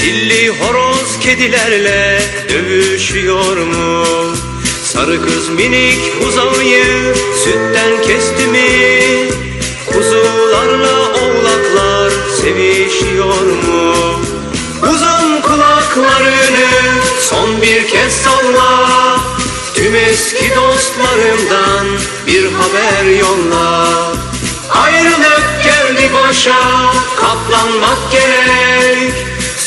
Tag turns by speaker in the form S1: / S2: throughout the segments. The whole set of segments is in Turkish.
S1: Çilli horoz kedilerle dövüşüyor mu? Sarı kız minik buzağıyı sütten kesti mi? Kuzularla oğlaklar sevişiyor mu? Uzun kulaklarını son bir kez salla Tüm eski dostlarımdan bir haber yolla Ayrılık geldi başa katlanmak gerek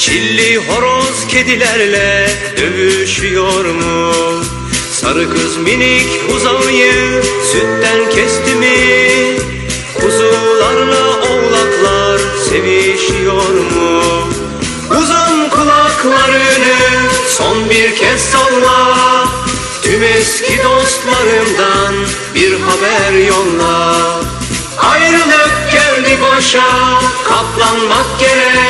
S1: Çilli horoz kedilerle dövüşüyor mu? Sarı kız minik buzağıyı sütten kesti mi? Kuzularla oğlaklar sevişiyor mu? Uzun kulaklarını son bir kez salla Tüm eski dostlarımdan bir haber yolla Ayrılık geldi başa katlanmak gerek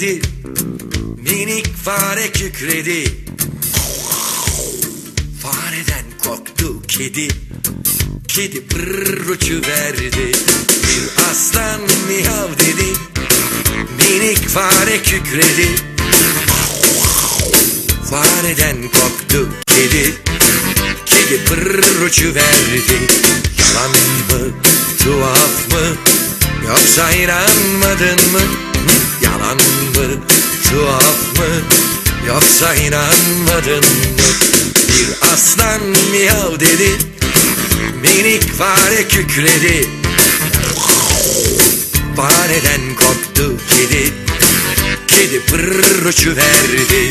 S2: Dedi Minik fare kükredi. Fareden korktu kedi Kedi pırr uçuverdi Bir aslan miyav dedi Minik fare kükredi. Fareden korktu kedi Kedi pırr uçuverdi Yalan mı tuhaf mı Yoksa inanmadın mı? Hı? Yalan mı tuhaf mı? Yoksa inanmadın mı? Bir aslan miyav dedi Minik fare kükredi. Fareden korktu kedi? Kedi pırr uçuverdi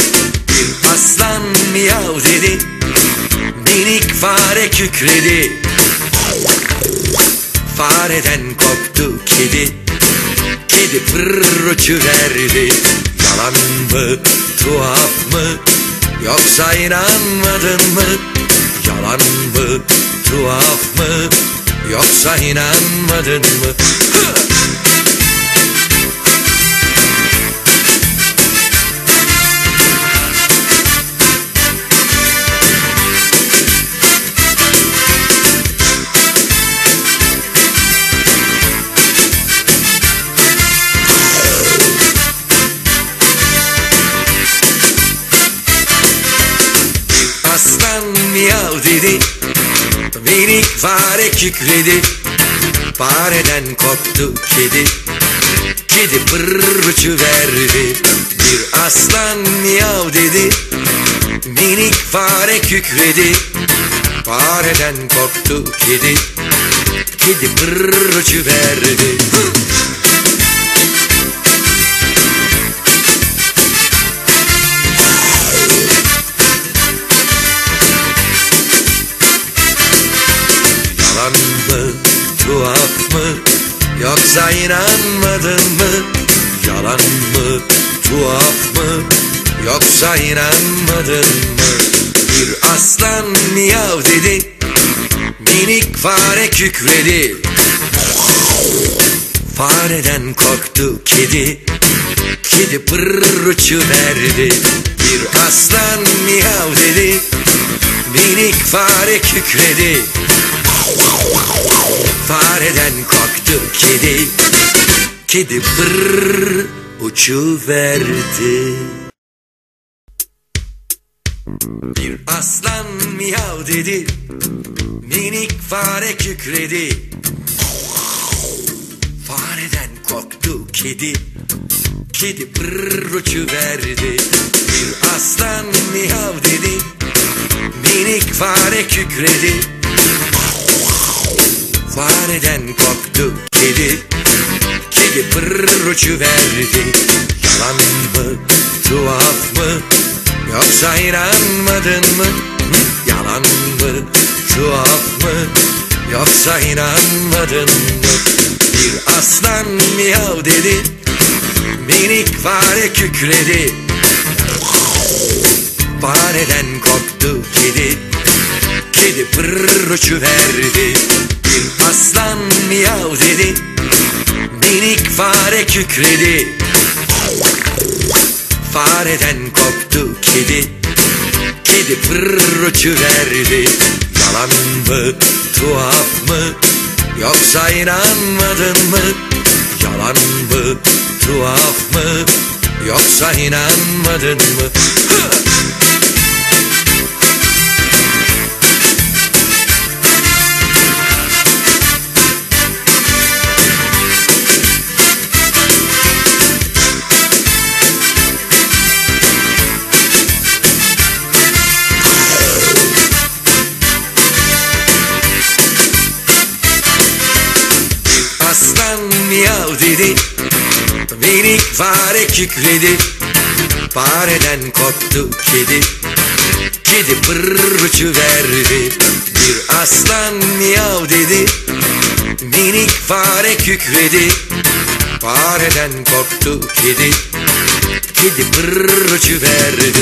S2: Bir aslan miyav dedi Minik fare kükredi. Fareden korktu kedi Pırr uçuverdi Yalan mı tuhaf mı Yoksa inanmadın mı Yalan mı tuhaf mı Yoksa inanmadın mı Hı! Minik fare kükredi Fareden korktu kedi. Kedi pırr uçuverdi Bir aslan miyav dedi Minik fare kükredi Fareden korktu kedi Kedi pırr uçuverdi tuhaf mı, yoksa inanmadın mı? Bir aslan miyav dedi, minik fare kükredi. Fareden korktu kedi, kedi pırr uçuverdi. Bir aslan miyav dedi, minik fare kükredi. Fareden korktu kedi Kedi pırr uçuverdi. Bir aslan miyav dedi Minik fare kükredi. Fareden korktu kedi Kedi pırr uçuverdi. Bir aslan miyav dedi Minik fare kükredi. Fareden korktu kedi Kedi pırr uçuverdi. Yalan mı tuhaf mı? Yoksa inanmadın mı? Yalan mı tuhaf mı? Yoksa inanmadın mı? Bir aslan miyav dedi. Minik fare kükredi. Fareden korktu kedi. Kedi pırr uçuverdi. Bir aslan miyav dedi Minik fare kükredi. Fareden korktu kedi. Kedi pırr uçuverdi Yalan mı tuhaf mı Yoksa inanmadın mı? Yalan mı tuhaf mı Yoksa inanmadın mı fare kükredi Fareden korktu kedi. Kedi pırr uçuverdi Bir aslan miyav dedi Minik fare kükredi Fareden korktu kedi Kedi pırr uçuverdi